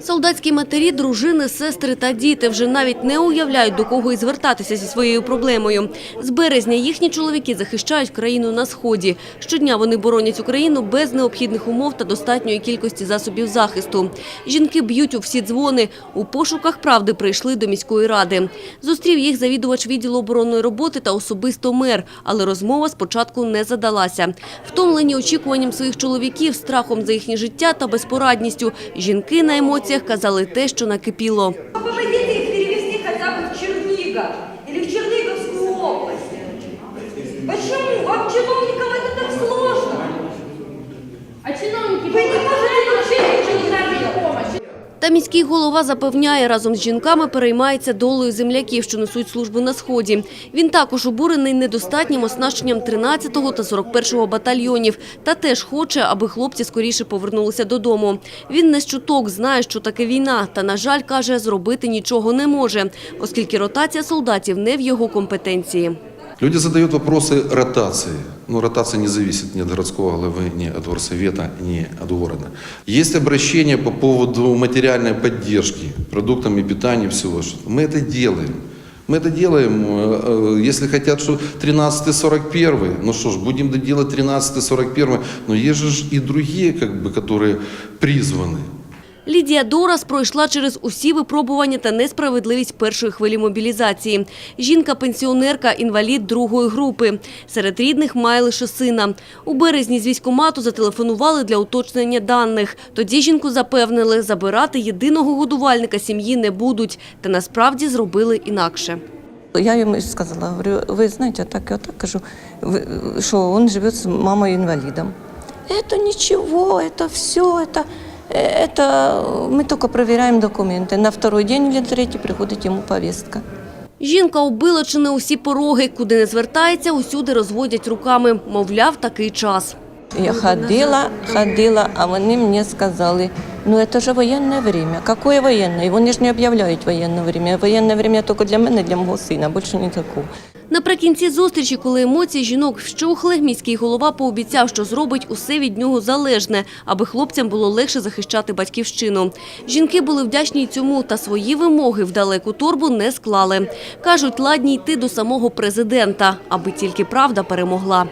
Солдатські матері, дружини, сестри та діти вже навіть не уявляють, до кого і звертатися зі своєю проблемою. З березня їхні чоловіки захищають країну на сході. Щодня вони боронять Україну без необхідних умов та достатньої кількості засобів захисту. Жінки б'ють у всі дзвони. У пошуках правди прийшли до міської ради. Зустрів їх завідувач відділу оборонної роботи та особисто мер, але розмова спочатку не задалася. Втомлені очікуванням своїх чоловіків, страхом за їхнє життя та безпорадністю, жінки на емоціях казали те, що накипіло. Попробуйте їх перевести хотя б в Черніга або в Черниговскую область. Чому Вам, чиновникам, це так Та міський голова запевняє, разом з жінками переймається долею земляків, що несуть службу на сході. Він також обурений недостатнім оснащенням 13-го та 41-го батальйонів та теж хоче, аби хлопці скоріше повернулися додому. Він не з чуток знає, що таке війна, та, на жаль, каже, зробити нічого не може, оскільки ротація солдатів не в його компетенції. Люди задают вопросы ротации. Но ротация не зависит ни от городского главы, ни от горсовета, ни от города. Есть обращение по поводу материальной поддержки продуктами питания и всего. что Мы это делаем. Мы это делаем, э, э, если хотят, что 13-41, ну что ж, будем доделать 13-41, но есть же ж и другие, как бы, которые призваны. Лідія Дорас пройшла через усі випробування та несправедливість першої хвилі мобілізації. Жінка-пенсіонерка, інвалід другої групи. Серед рідних має лише сина. У березні з військкомату зателефонували для уточнення даних. Тоді жінку запевнили, забирати єдиного годувальника сім'ї не будуть. Та насправді зробили інакше. Я йому сказала, говорю, ви знаєте, так і отак кажу, ви- що він живе з мамою інвалідом. Это ничего, это все, это, это мы только проверяем документы. На второй день или третий приходить йому повестка. Жінка убила чи не усі пороги. Куди не звертається, усюди розводять руками. Мовляв, такий час. Я ходила, ходила, а вони мені сказали, ну это же военное время. Какое военное? Вони ж не об'являють воєнне время. Воєнне время тільки для мене, для мого сина, більше не такого. Наприкінці зустрічі, коли емоції жінок вщухли, міський голова пообіцяв, що зробить усе від нього залежне, аби хлопцям було легше захищати батьківщину. Жінки були вдячні цьому, та свої вимоги в далеку торбу не склали. Кажуть, ладні йти до самого президента, аби тільки правда перемогла.